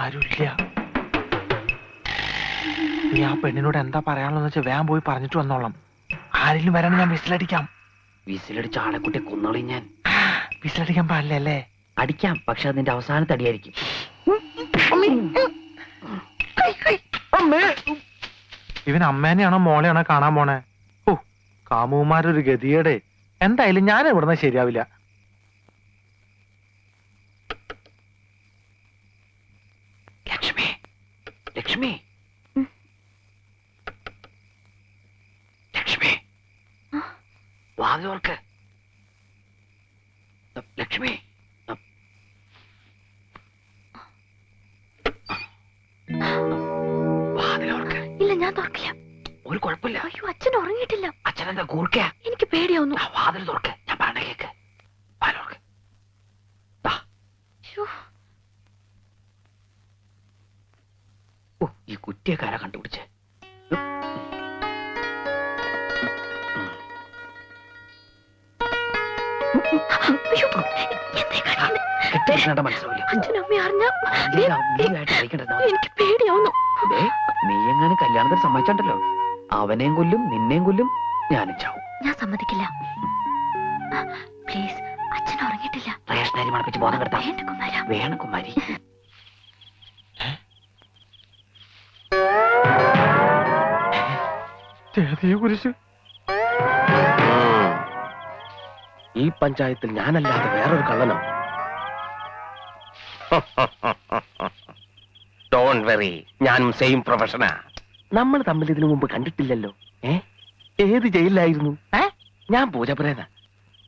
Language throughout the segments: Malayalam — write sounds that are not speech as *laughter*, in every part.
ആരുമില്ല നീ ആ പെണ്ണിനോട് എന്താ പറയാനുള്ളതെന്ന് വെച്ചാൽ വേഗം പോയി പറഞ്ഞിട്ട് വന്നോളാം. ആരെങ്കിലും വരാൻ ഞാൻ വിസിലടിക്കാം. വിസിലടിച്ച ആളെക്കുട്ടി കുന്നളി ഞാൻ. വിസിലടിക്കാൻ പാടില്ല അല്ലേ? അടിക്കാം പക്ഷെ അതിന്റെ അവസാനത്തെ അടിയായിരിക്കും ഇവൻ അമ്മേനെയാണോ മോളെയാണോ കാണാൻ പോണേ? ഓ കാമുമാരൊരു ഗതിയേടെ എന്തായാലും ഞാൻ ഇവിടുന്ന് ശരിയാവില്ല ലക്ഷ്മി ലക്ഷ്മി ലക്ഷ്മി വാതിലോർക്ക് ലക്ഷ്മി വാതിലോർക്ക് ഇല്ല ഞാൻ തുറക്കില്ല. ഒരു കുഴപ്പമില്ല. അയ്യോ അച്ഛൻ ഉറങ്ങിയിട്ടില്ല. അച്ഛനെന്താ കൂർക്കയാ എനിക്ക് പേടിയാവുന്നു. നീ എങ്ങനെ കല്യാണത്തിന് സമ്മതിച്ചോ അവനെയും കൊല്ലും നിന്നെയും കൊല്ലും ഞാനും ചാവും. ഞാൻ സമ്മതിക്കില്ല. പ്ലീസ് അച്ഛൻ ഉറങ്ങിയിട്ടില്ല. റേഷനരി മണപ്പിച്ച് ബോധം കെടുത്താം. വേണ്ട കുമാര. വേണം കുമാരി. കുറിച്ച്? ഈ പഞ്ചായത്തിൽ ഞാനല്ലാതെ വേറൊരു കള്ളനോ? *laughs* ഡോൺ വെറി ഞാനും സെയിം പ്രൊഫഷനാ നമ്മൾ തമ്മിൽ ഇതിനു മുമ്പ് കണ്ടിട്ടില്ലല്ലോ. ഏ? ഏത് ജയിലിലായിരുന്നു? ഏ? ഞാൻ പൂജപുരേന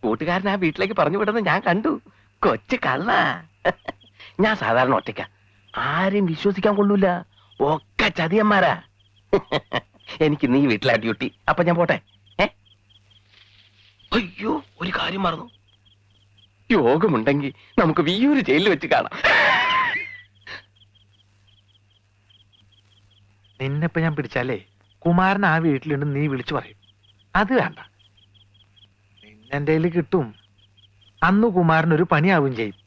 കൂട്ടുകാരൻ ആ വീട്ടിലേക്ക് പറഞ്ഞു വിടുന്നത് ഞാൻ കണ്ടു. കൊച്ചു കള്ള. ഞാൻ സാധാരണ ഒറ്റയ്ക്ക. ആരെയും വിശ്വസിക്കാൻ കൊള്ളൂല. ഒക്കെ ചതിയന്മാരാ. എനിക്ക് നീ വീട്ടിലാ ഡ്യൂട്ടി അപ്പൊ ഞാൻ പോട്ടെ. അയ്യോ ഒരു കാര്യം മറന്നു. യോഗമുണ്ടെങ്കിൽ നമുക്ക് വിയൂര് ജയിലിൽ വെച്ച് കാണാം. നിന്നെപ്പോ ഞാൻ പിടിച്ചാലേ കുമാരൻ ആ വീട്ടിലുണ്ട് നീ വിളിച്ചു പറയും. അത് വേണ്ട. നിന്നെന്റെ കിട്ടും. അന്ന് കുമാരൻ ഒരു പണിയാവും ചെയ്യും.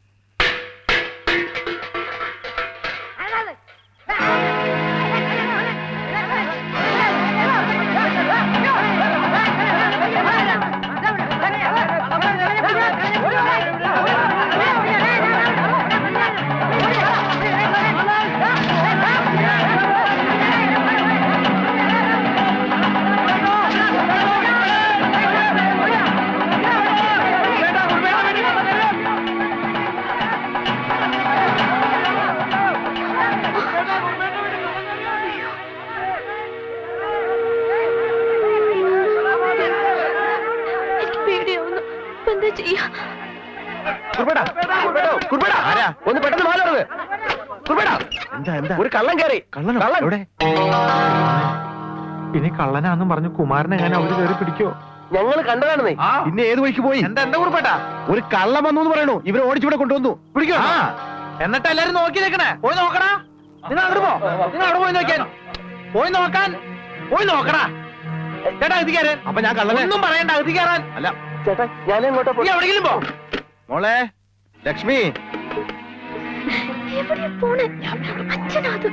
കള്ളനോ? കള്ളൻ. എവിടെ? ഇനി കള്ളനാന്നും പറഞ്ഞു കുമാരനെ ഞാൻ അവർ കയറി പിടിക്കോ ഞങ്ങൾ കണ്ടതാണെന്നേ. ആ. പിന്നെ ഏത് വഴിക്ക് പോയി? എന്താ എന്താ കുറിപ്പേട്ടാ? ഒരു കള്ളം വന്നു എന്ന് പറയണു. ഇവരെ ഓടിച്ചിവിടെ കൊണ്ടുവന്നു. പിടിക്കോ ആ. എന്നിട്ട് എല്ലാരും നോക്കി നിൽക്കണേ. പോയി നോക്കടാ. നിങ്ങൾ അങ്ങോട്ട് പോ. നിങ്ങൾ അവിടെ പോയി നോക്കിയാൽ പോയി നോക്കാൻ. പോയി നോക്കടാ. ചേട്ടാ ഇത് കയറാൻ അപ്പൊ ഞാൻ കള്ളനെ ഒന്നും പറയണ്ട ഇത് കയറാൻ. അല്ല. ചേട്ടാ ഞാൻ എങ്ങോട്ടാ നീ എവിടെങ്കിലും പോ. മോളെ ലക്ഷ്മി. എവിടെയാ പോണേ? അച്ഛനാ അത്.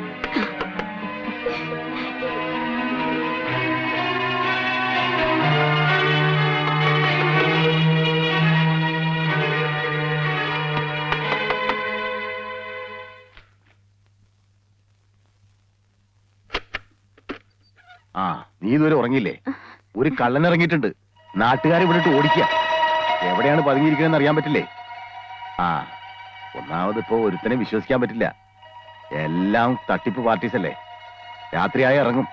ആ നീ ഇതുവരെ ഉറങ്ങിയില്ലേ? ഒരു കള്ളൻ ഇറങ്ങിയിട്ടുണ്ട്. നാട്ടുകാരെ വിട്ടിട്ട് ഓടിക്കുക. എവിടെയാണ് പതുങ്ങിയിരിക്കണെന്ന് അറിയാൻ പറ്റില്ലേ? ആ ഒന്നാമത് ഇപ്പോ ഒരുത്തനെ വിശ്വസിക്കാൻ പറ്റില്ല. എല്ലാം തട്ടിപ്പ് പാർട്ടീസ് അല്ലേ രാത്രിയായി ഇറങ്ങും.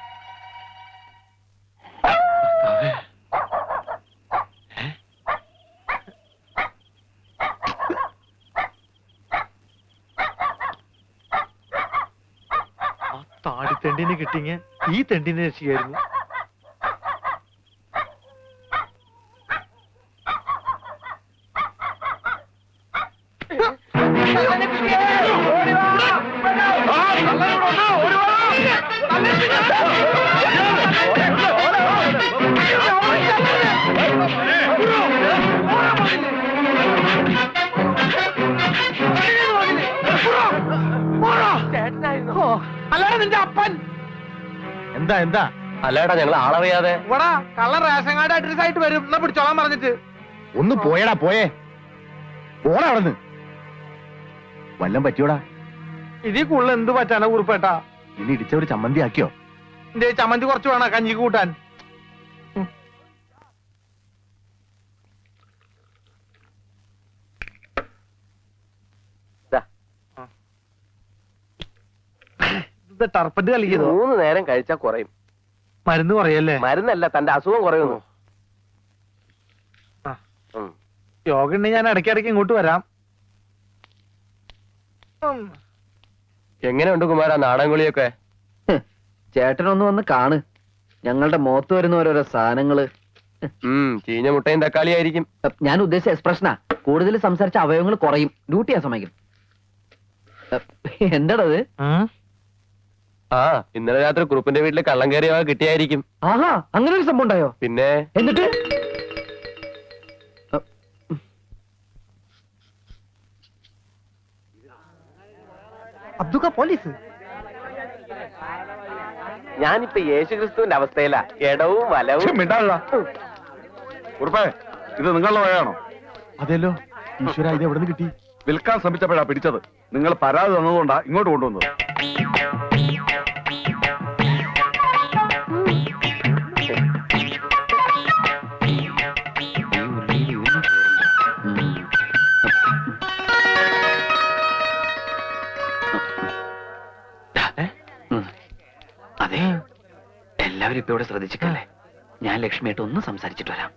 തെണ്ടിന് കിട്ടിങ്ങ ഈ തെണ്ടിനെ രക്ഷിക്കായിരുന്നു. ഓടി വാ. അല്ലാതെ നിന്റെ അപ്പൻ എന്താ എന്താ? അല്ലേടാ ഞങ്ങൾ ആളറിയാതെ. ഇവിടാ കള്ള റേഷൻ കാർഡ് അഡ്രസ് ആയിട്ട് വരും. എന്നാ പിടിച്ചോളാൻ പറഞ്ഞിട്ട്. ഒന്ന് പോയടാ പോയേ. പോടാ അവിടെ നിന്ന് വല്ലം പറ്റിയോടാ? ഇതിൽ കൂടുതൽ എന്ത് പറ്റാനാ കുറിപ്പേട്ടാ ഇനി ഇടിച്ചവര് ചമ്മന്തി ആക്കിയോ? എന്റെ ചമ്മന്തി കുറച്ച് വേണം? കഞ്ഞി കൂട്ടാൻ. ടർപ്പറ്റ് കളിക്കുന്നോ മൂന്ന് നേരം കഴിച്ചാൽ കുറയും. മരുന്ന് കുറയല്ലേ? മരുന്നല്ല തന്റെ അസുഖം കുറയുന്നു. യോഗ ഉണ്ടെങ്കിൽ ഞാൻ ഇടയ്ക്കിടയ്ക്ക് ഇങ്ങോട്ട് വരാം. എങ്ങനെയുണ്ട് കുമാര നാടൻകുളിയൊക്കെ? ചേട്ടനൊന്ന് വന്ന് കാണ്. ഞങ്ങളുടെ മുഖത്ത് വരുന്ന ഓരോരോ സാധനങ്ങൾ. ചീഞ്ഞ മുട്ടയും തക്കാളി ആയിരിക്കും ഞാൻ ഉദ്ദേശിച്ച എക്സ്പ്രഷനാ. കൂടുതൽ സംസാരിച്ച അവയവങ്ങൾ കുറയും. ഡ്യൂട്ടി ആ സമയം എന്താടത്? ആ? ഇന്നലെ രാത്രി കുറുപ്പിന്റെ വീട്ടിൽ കള്ളം കയറിയ കിട്ടിയായിരിക്കും. ആഹാ അങ്ങനെ ഒരു സംഭവം ഉണ്ടായോ? പിന്നെ? എന്നിട്ട്? അബ്ദുക്ക പോലീസ്. ഞാനിപ്പോ യേശുക്രിസ്തുവിന്റെ അവസ്ഥയിലാ. ഇടവും വലവും. ഉറപ്പേ ഇത് നിങ്ങളുടെ വഴയാണോ അതെല്ലോ ഈശ്വര ഇത് എവിടെ നിന്ന് കിട്ടി? വിൽക്കാൻ ശ്രമിച്ചപ്പോഴാ പിടിച്ചത്. നിങ്ങൾ പരാതി തന്നതുകൊണ്ടാ ഇങ്ങോട്ട് കൊണ്ടുവന്നത്. ഇവിടെ ശ്രദ്ധിച്ചിട്ടല്ലേ? ഞാൻ ലക്ഷ്മിയായിട്ട് ഒന്ന് സംസാരിച്ചിട്ട് വരാം.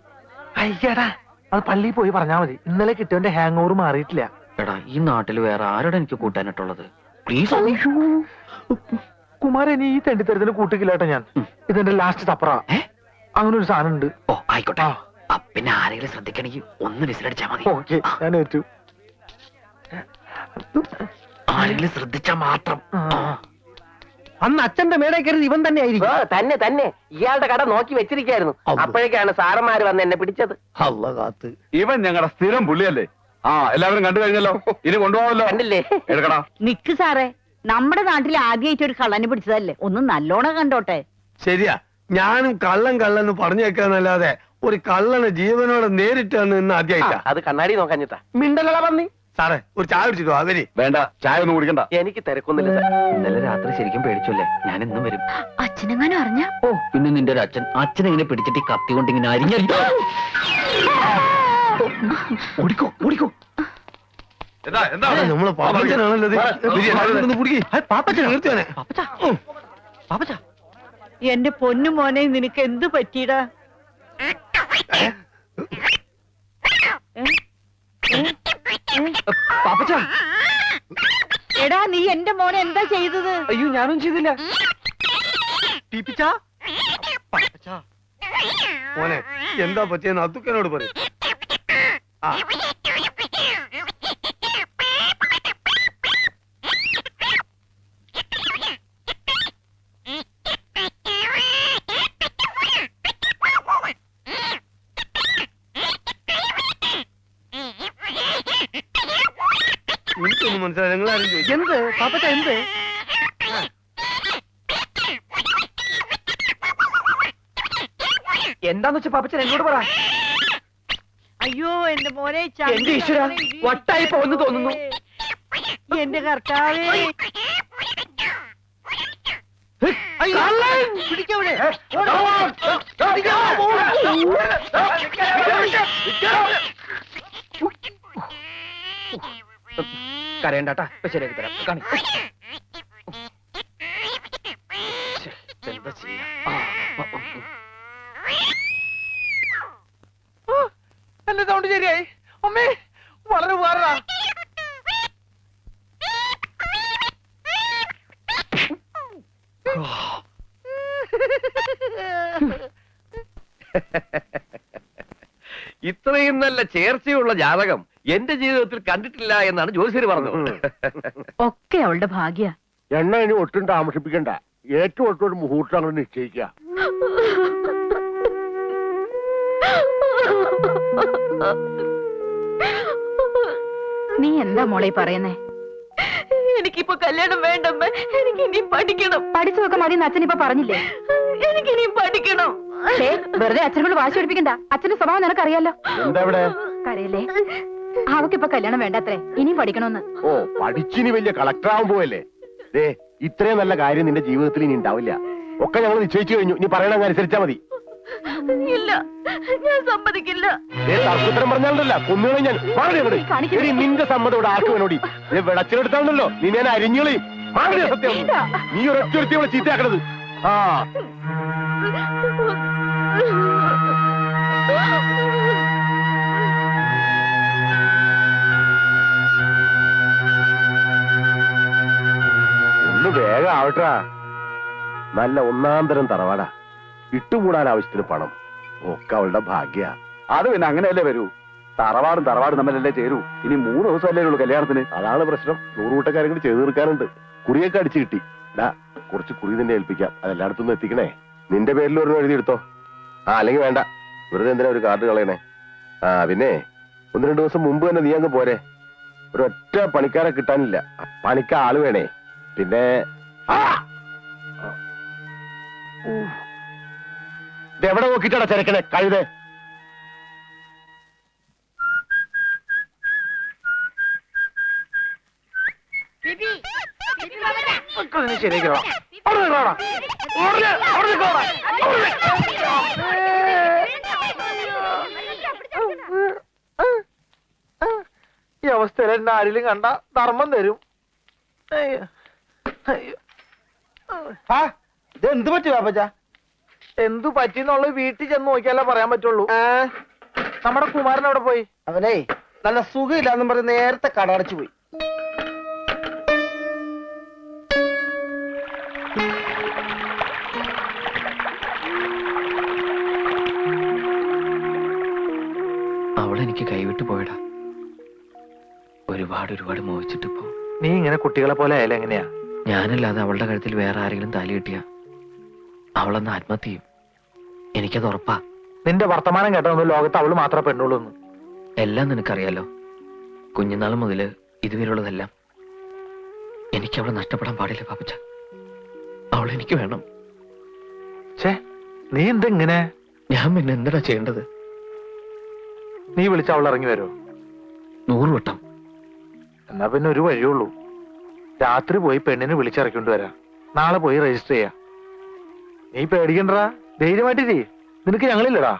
അയ്യടാ അത് പള്ളിയിൽ പോയി പറഞ്ഞാ മതി. ഇന്നലെ കിട്ടിയവന്റെ ഹാങ് ഓവർ മാറിയിട്ടില്ല. എടാ ഈ നാട്ടിൽ വേറെ ആരോടെ എനിക്ക് കൂട്ടാനായിട്ടുള്ളത് പ്ലീസ് കുമാരൻ ഈ തെണ്ടിത്തരത്തിന് കൂട്ടിക്കില്ലാട്ടോ ഞാൻ. ഇതെന്റെ ലാസ്റ്റ് തപ്പറ? അങ്ങനെ ഒരു സാധനം ഉണ്ട് ഓ ആയിക്കോട്ടെ. പിന്നെ ആരെങ്കിലും ശ്രദ്ധിക്കണമെങ്കിൽ ഒന്ന് വിസിലടിച്ചാ മതി. ഓക്കെ ഞാൻ ഏറ്റു. ആരെങ്കിലും ശ്രദ്ധിച്ചാ മാത്രം. അന്ന് അച്ഛന്റെ മേടെ കയറി ഇവൻ തന്നെ ആയിരിക്കും. തന്നെ തന്നെ. ഇയാളുടെ കട നോക്കി വെച്ചിരിക്കായിരുന്നു. അപ്പോഴേക്കാണ് സാറന്മാര് വന്ന് എന്നെ പിടിച്ചത്. ഇവൻ ഞങ്ങളുടെ സ്ഥിരം പുള്ളിയല്ലേ? ആ എല്ലാവരും കണ്ടു കഴിഞ്ഞല്ലോ. ഇനി കൊണ്ടുപോകാമല്ലോ. കണ്ടില്ലേ? എടുക്കടാ. നിക്ക് സാറേ നമ്മുടെ നാട്ടിൽ ആദ്യമായിട്ട് ഒരു കള്ളനെ പിടിച്ചതല്ലേ? ഒന്ന് നല്ലോണം കണ്ടോട്ടെ. ശരിയാ. ഞാനും കള്ളൻ കള്ളന്ന് പറഞ്ഞു വെക്കാന്നല്ലാതെ ഒരു കള്ളന് ജീവനോടെ നേരിട്ടാണ് ഇന്ന് ആദ്യമായിട്ടാ അത് കണ്ണാടി നോക്കാഞ്ഞിട്ടാ മിണ്ടലള പന്നി. സാറേ ഒരു ചായ പിടിച്ചിട്ടോ അവർ വേണ്ട ചായ ഒന്നും കുടിക്കണ്ട. എനിക്ക് തിരക്കൊന്നുമില്ല സാർ. ഇന്നലെ രാത്രി ശരിക്കും പേടിച്ചല്ലേ? ഞാൻ ഇന്നും വരും. അച്ഛനെങ്ങാനും അറിഞ്ഞ? ഓ പിന്നെ നിന്റെ ഒരു അച്ഛൻ. അച്ഛൻ ഇങ്ങനെ പിടിച്ചിട്ട് ഈ കത്തി കൊണ്ട് ഇങ്ങനെ അരിഞ്ഞ ഓടിക്കോ ഓടിക്കോ എന്താ എന്താ? നമ്മൾ പാപ്പച്ചനാണല്ലോ ഇത്. പാപ്പച്ചനാ? നിർത്തിയോനെ. എന്റെ പൊന്നു മോനെ നിനക്ക് എന്ത് പറ്റിയടാ? പാപ്പച്ച. എടാ നീ എന്റെ മോനെ എന്താ ചെയ്തത്? അയ്യോ ഞാനും ചെയ്തില്ല. ടീപ്പിച്ചാ? മോനെ എന്താ പറ്റിയെന്ന് അതുക്കനോട് പറയും. ആ. എന്ത് പാപ്പച്ച എന്ത് എന്താന്ന് വെച്ചാ പാപ്പച്ചൻ എന്നോട് പറ അയ്യോ എന്റെ മോനെ എന്റെ ഈശ്വരാ, വട്ടായി പോകുന്നു തോന്നുന്നു. എന്റെ കർത്താവേ പിടിക്കവിടെ കരയണ്ടാട്ടാ. ഇപ്പൊ ശരിയാക്കി തരാം. കാണി. എന്താ ചെയ്യാ. എന്റെ സൗണ്ട് ശരിയായി. അമ്മേ വളരെ ഉപകാരാ ഇത്രയും നല്ല ചേർച്ചയുള്ള ജാതകം എന്റെ ജീവിതത്തിൽ കണ്ടിട്ടില്ല എന്നാണ് ജോലിശ്ശേരി പറഞ്ഞത്. ഒക്കെ അവളുടെ ഭാഗ്യ. എണ്ണ ഇനി ഒട്ടും താമസിപ്പിക്കണ്ട. ഏറ്റവും ഒട്ടും ഒരു മുഹൂർത്തം അങ്ങനെ നിശ്ചയിക്കുക. നീ എന്താ മോളെ പറയുന്നേ? എനിക്കിപ്പോ കല്യാണം വേണ്ടമ്മ എനിക്ക് ഇനിയും പഠിക്കണം. പഠിച്ചതൊക്കെ മതി അച്ഛൻ ഇപ്പൊ പറഞ്ഞില്ലേ? എനിക്ക് ഇനിയും പഠിക്കണം വെറുതെ അച്ഛനോട് വാശി പഠിപ്പിക്കണ്ട അച്ഛന്റെ സ്വഭാവം നിനക്കറിയാലോ. എന്താ ഇവിടെ? കരയല്ലേ? അവക്കിപ്പൊ കല്യാണം വേണ്ടത്രേ? ഇനിയും പഠിക്കണമെന്ന്. ഓ പഠിച്ചിനി വലിയ കളക്ടർ ആവാൻ പോവല്ലേ. ദേ ഇത്രയും നല്ല കാര്യം നിന്റെ ജീവിതത്തിൽ ഇനി ഉണ്ടാവില്ല. ഒക്കെ ഞങ്ങൾ നിശ്ചയിച്ചു കഴിഞ്ഞു. നീ പറയണ അനുസരിച്ചാ മതി. ഇല്ല ഞാൻ സമ്മതിക്കില്ല. ദേ തർക്കുത്തരം പറഞ്ഞാലല്ല കൊന്നുകളെ ഞാൻ മാറി നിന്റെ സമ്മതം ഇവിടെ ആർക്ക് വേണോടി? വിളച്ചിലെടുത്താണല്ലോ. നീ ഞാൻ അരിഞ്ഞുകളയും മാറി സത്യം. നീ ഒരൊറ്റ ഒരുത്തി ഇവിടെ ചീത്തയാക്കണത്. ആ. വേഗം ആവട്ടാ നല്ല ഒന്നാം തരം തറവാടാ. ഇട്ടുകൂടാൻ ആവശ്യത്തിന് പണം. ഒക്കെ അവളുടെ ഭാഗ്യ. അത് പിന്നെ അങ്ങനെയല്ലേ വരൂ? തറവാടും തറവാടും തമ്മിലല്ലേ ചേരൂ? ഇനി മൂന്ന് ദിവസമല്ലേ ഉള്ളൂ കല്യാണത്തിന്. അതാണ് പ്രശ്നം. നൂറുകൂട്ടക്കാരും കൂടി ചെയ്തു തീർക്കാനുണ്ട്. കുറിയൊക്കെ അടിച്ചു കിട്ടി. ഡാ കുറച്ച് കുറി നിന്നെ ഏൽപ്പിക്കാം. അതെല്ലായിടത്തുനിന്ന് എത്തിക്കണേ. നിന്റെ പേരിൽ ഒരു എഴുതി എടുത്തോ? ആ അല്ലെങ്കിൽ വേണ്ട. വെറുതെ എന്തിനാ ഒരു കാർഡ് കളയണേ? ആ പിന്നെ ഒന്ന് രണ്ട് ദിവസം മുമ്പ് തന്നെ നീ അങ്ങ് പോരെ. ഒരൊറ്റ പണിക്കാരെ കിട്ടാനില്ല. പണിക്ക് ആൾ വേണേ. പിന്നെ എവിടെ നോക്കിട്ടാ ചരക്കണേ കഴുതേ. ഈ അവസ്ഥയിൽ എന്നെ ആരെങ്കിലും കണ്ട ധർമ്മം തരും. അയ്യോ. അയ്യോ. ഇത് എന്ത് പറ്റി പാപ്പച്ച എന്തു പറ്റിന്നുള്ളത് വീട്ടിൽ ചെന്ന് നോക്കിയാലേ പറയാൻ പറ്റുള്ളൂ. നമ്മുടെ കുമാരൻ അവിടെ പോയി? അവനേ നല്ല സുഖമില്ലാന്നും പറഞ്ഞ് നേരത്തെ കട അടച്ചു പോയി. അവളെനിക്ക് കൈവിട്ട് പോയടാ. ഒരുപാട് ഒരുപാട് മോഹിച്ചിട്ടിപ്പോ. നീ ഇങ്ങനെ കുട്ടികളെ പോലെ ആയാലും എങ്ങനെയാ? ഞാനല്ലാതെ അവളുടെ കഴുത്തിൽ വേറെ ആരെങ്കിലും താലി കിട്ടിയ. അവളെന്ന് ആത്മഹത്യ ചെയ്യും. എനിക്കത് ഉറപ്പാ. നിന്റെ വർത്തമാനം കേട്ടതൊന്നും ലോകത്ത് അവൾ മാത്രമേ പെണ്ണുള്ളൂ എന്ന്. എല്ലാം നിനക്കറിയാലോ. കുഞ്ഞുനാൾ മുതൽ ഇതുവരെയുള്ളതെല്ലാം എനിക്ക് അവളെ നഷ്ടപ്പെടാൻ പാടില്ല പാപ്പച്ച. അവൾ എനിക്ക് വേണം. ഛേ നീ എന്തെങ്ങനെ? ഞാൻ പിന്നെ എന്താ ചെയ്യേണ്ടത്? നീ വിളിച്ച അവൾ ഇറങ്ങി വരുമോ? നൂറ് വട്ടം. എന്നാ പിന്നെ ഒരു വഴിയുള്ളൂ രാത്രി പോയി പെണ്ണിനെ വിളിച്ചിറക്കൊണ്ട് വരാം നാളെ പോയി രജിസ്റ്റർ ചെയ്യാം നീ പേടിക്കണ്ടടാ ധൈര്യമായിട്ട് ചെയ് നിനക്ക് ഞങ്ങളില്ലടാ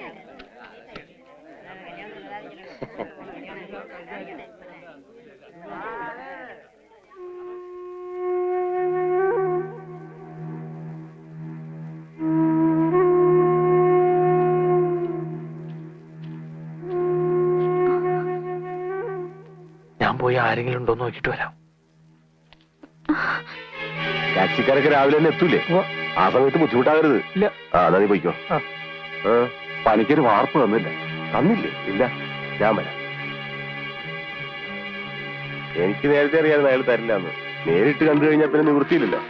ഞാൻ പോയി ആരെങ്കിലും ഉണ്ടോ നോക്കിട്ട് വരാം. ടാക്സിക്കാരൊക്കെ രാവിലെ തന്നെ എത്തൂലേ? ആ സമയത്ത് ബുദ്ധിമുട്ടാകരുത്. ഇല്ല. ആ എന്നാ നീ പോയിക്കോ. പനിക്കൊരു വാർപ്പ് തന്നില്ല തന്നില്ലേ? ഇല്ല. ഞാൻ വരാം. എനിക്ക് നേരത്തെ അറിയാതെ അയാൾ തരില്ല എന്ന് നേരിട്ട് കണ്ടു കഴിഞ്ഞാൽ പിന്നെ നിവൃത്തിയില്ലല്ലോ.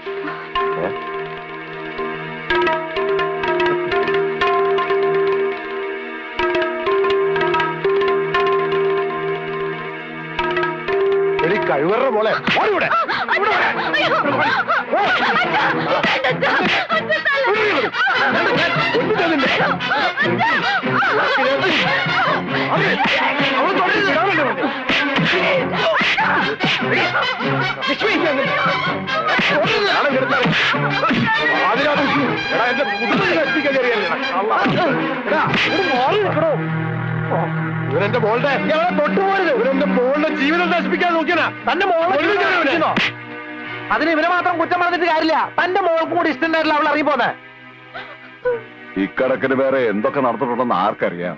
എടി കഴിവറ മോളെ ഓടിവിടെ ഇവരെന്റെ മോളുടെ? തൊട്ടുപോയത് ഇവരെന്റെ മോളുടെ ജീവിതം നശിപ്പിക്കാൻ നോക്കിയാ തന്റെ മോളെ? അതിന് ഇവനെ മാത്രം കുറ്റം പറഞ്ഞിട്ട് കാര്യമില്ല. തന്റെ മോൾക്കും കൂടി ഇഷ്ടണ്ടായിട്ടില്ല അവൾ അറിയിപ്പോന്നെ പോന്നെ ഇക്കടക്കിന് വേറെ എന്തൊക്കെ നടന്നിട്ടുണ്ടെന്ന് ആർക്കറിയാം?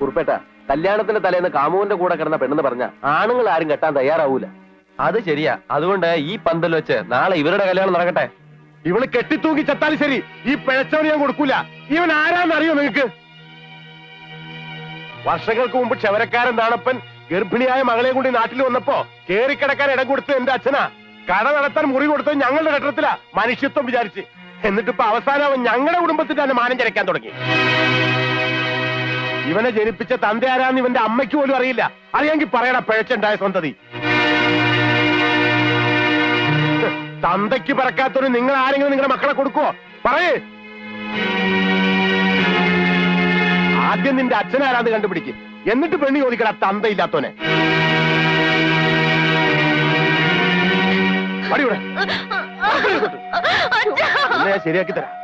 കുറുപ്പേട്ട കല്യാണത്തിന്റെ തലേന്ന് കാമുവിന്റെ കൂടെ കിടന്ന പെണ്ണെന്ന് പറഞ്ഞ ആണുങ്ങൾ ആരും കെട്ടാൻ തയ്യാറാവൂല. അത് ശരിയാ. അതുകൊണ്ട് ഈ പന്തൽ വെച്ച് നാളെ ഇവരുടെ കല്യാണം നടക്കട്ടെ. ഇവൾ കെട്ടിത്തൂക്കി ചത്താലും ശരി. ഈ പിഴച്ചവന് ഞാൻ കൊടുക്കൂല. ഇവൻ ആരാന്നറിയോ നിങ്ങക്ക്? വർഷങ്ങൾക്ക് മുമ്പ് ക്ഷവരക്കാരൻ നാണപ്പൻ ഗർഭിണിയായ മകളെ കൂടി നാട്ടിൽ വന്നപ്പോ കേറിക്കിടക്കാൻ ഇടം കൊടുത്തു എന്റെ അച്ഛനാ. കട നടത്താൻ മുറി കൊടുത്തത് ഞങ്ങളുടെ ഘട്ടത്തിലാ മനുഷ്യത്വം വിചാരിച്ച്. എന്നിട്ട് ഇപ്പൊ അവസാനം അവൻ ഞങ്ങളുടെ കുടുംബത്തിൽ തന്നെ മാനം ചരക്കാൻ തുടങ്ങി. ഇവനെ ജനിപ്പിച്ച തന്ത ആരാന്ന് ഇവന്റെ അമ്മയ്ക്ക് പോലും അറിയില്ല. അറിയാമെങ്കിൽ പറയണ പിഴച്ചുണ്ടായ സന്തതി. തന്തയ്ക്ക് പറക്കാത്തൊരു നിങ്ങൾ ആരെങ്കിലും നിങ്ങളുടെ മക്കളെ കൊടുക്കുവോ? പറയേ. ആദ്യം നിന്റെ അച്ഛനാരാന്ന് കണ്ടുപിടിക്കും. എന്നിട്ട് പെണ്ണി ചോദിക്കട തന്തയില്ലാത്തോനെ. ഞാൻ ശരിയാക്കി തരാം.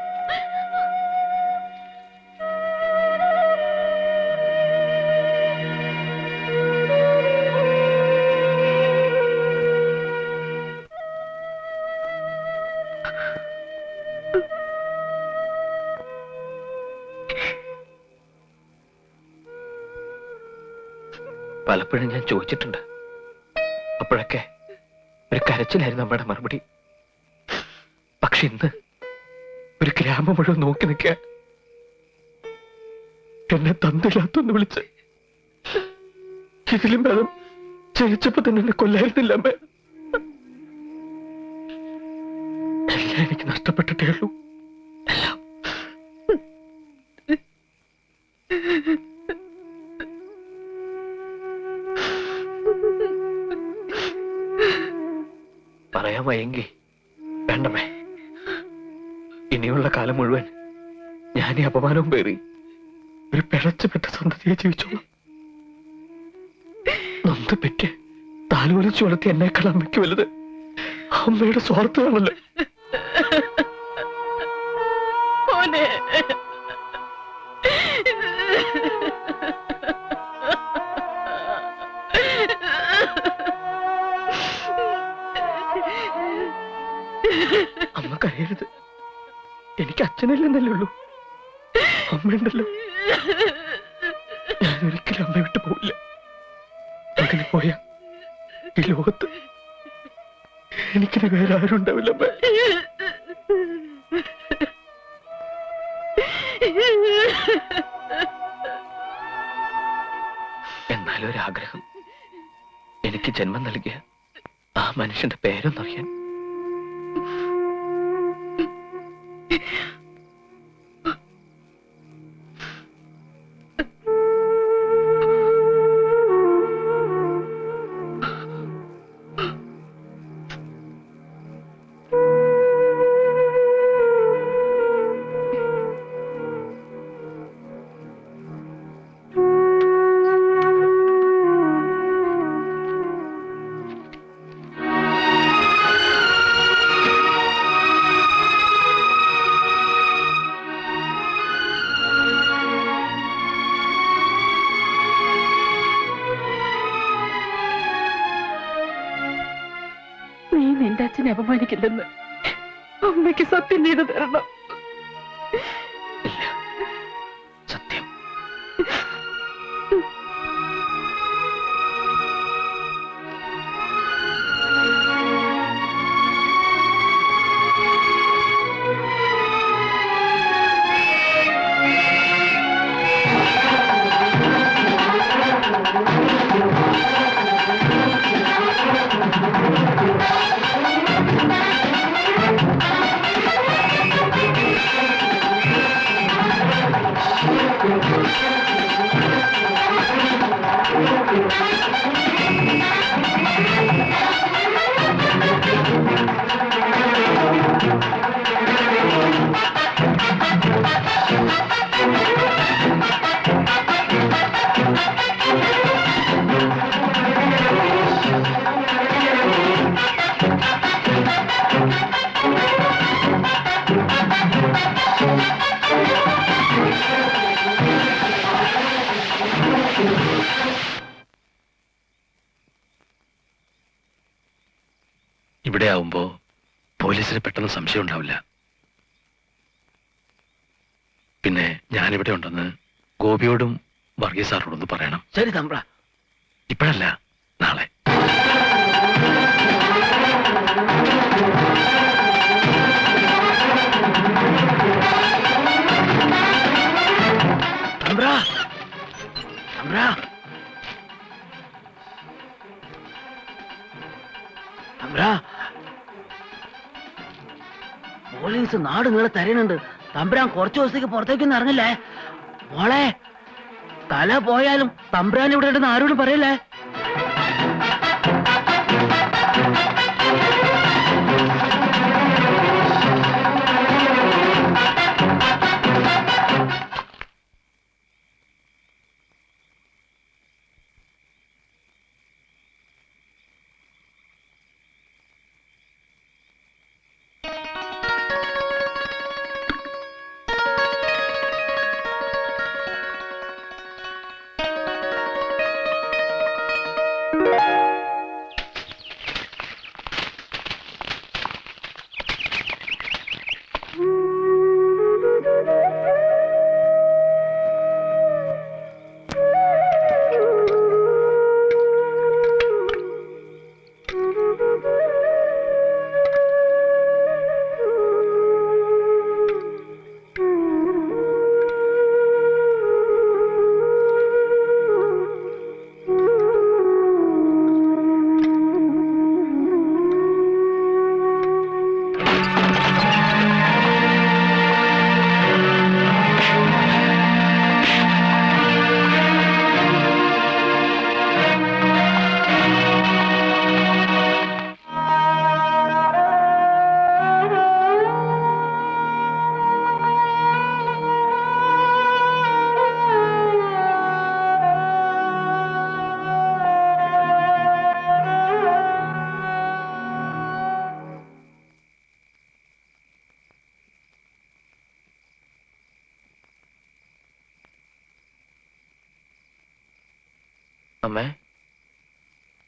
പലപ്പോഴും ഞാൻ ചോദിച്ചിട്ടുണ്ട്. അപ്പോഴൊക്കെ ഒരു കരച്ചിലായിരുന്നു അമ്മയുടെ മറുപടി. പക്ഷെ ഇന്ന് ഒരു ഗ്രാമം മുഴുവൻ നോക്കി നിൽക്കുക. എന്നെ തന്നില്ലാത്തൊന്ന് വിളിച്ച്. ഇതിലും ഭേദം ജയിച്ചപ്പോ തന്നെ എന്നെ കൊല്ലായിരുന്നില്ല അമ്മ. എല്ലാം എനിക്ക് നഷ്ടപ്പെട്ടിട്ടേ ഉള്ളൂ. പറയാൻ വേണ്ടമ്മേ. വേണ്ടമേ ഇനിയുള്ള കാലം മുഴുവൻ ഞാൻ ഈ അപമാനവും പേറി ഒരു പിഴച്ചുപെട്ട സന്തതിയെ ജീവിച്ചോളാം. നൊന്ത് പെറ്റ് താലോലിച്ചു വളർത്തി എന്നേക്കാൾ അമ്മയ്ക്ക് വലുത്. അമ്മയുടെ സ്വാർത്ഥമാണല്ലോ. അച്ഛനില്ലെന്നല്ലേ ഉള്ളൂ. അമ്മയുണ്ടല്ലോ. ഞാൻ ഒരിക്കലും അമ്മ വിട്ടു പോവില്ല. അങ്ങനെ പോയ ഈ ലോകത്ത് എനിക്കിന് വേറെ ആരും ഉണ്ടാവില്ല അമ്മ. എന്നാലും ഒരാഗ്രഹം. എനിക്ക് ജന്മം നൽകിയ ആ മനുഷ്യന്റെ പേരൊന്നറിയാൻ അപമാനിക്കില്ലെന്ന് അമ്മയ്ക്ക് സത്യം ചെയ്തു തരണം. ഇവിടെ ആവുമ്പോ പോലീസിന് പെട്ടെന്ന് സംശയം ഉണ്ടാവില്ല. പിന്നെ ഞാനിവിടെ ഉണ്ടെന്ന് ഗോപിയോടും വർഗീസ് സാറിനോടൊന്ന് പറയണം. ശരി തമ്പ്ര. ഇപ്പോഴല്ല നാളെ. തമ്പ്ര. തമ്പ്ര. തമ്പ്ര. പോലീസ് നാട് നീളെ തരുന്നുണ്ട് തമ്പുരാൻ കുറച്ചു ദിവസത്തേക്ക് പുറത്തേക്ക് ഒന്നും ഇറങ്ങില്ലേ? മോളെ തല പോയാലും തമ്പുരാൻ ഇവിടെ ഉണ്ടെന്ന് ആരോടും പറയല്ലേ?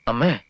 അമ്മേ അമ്മേ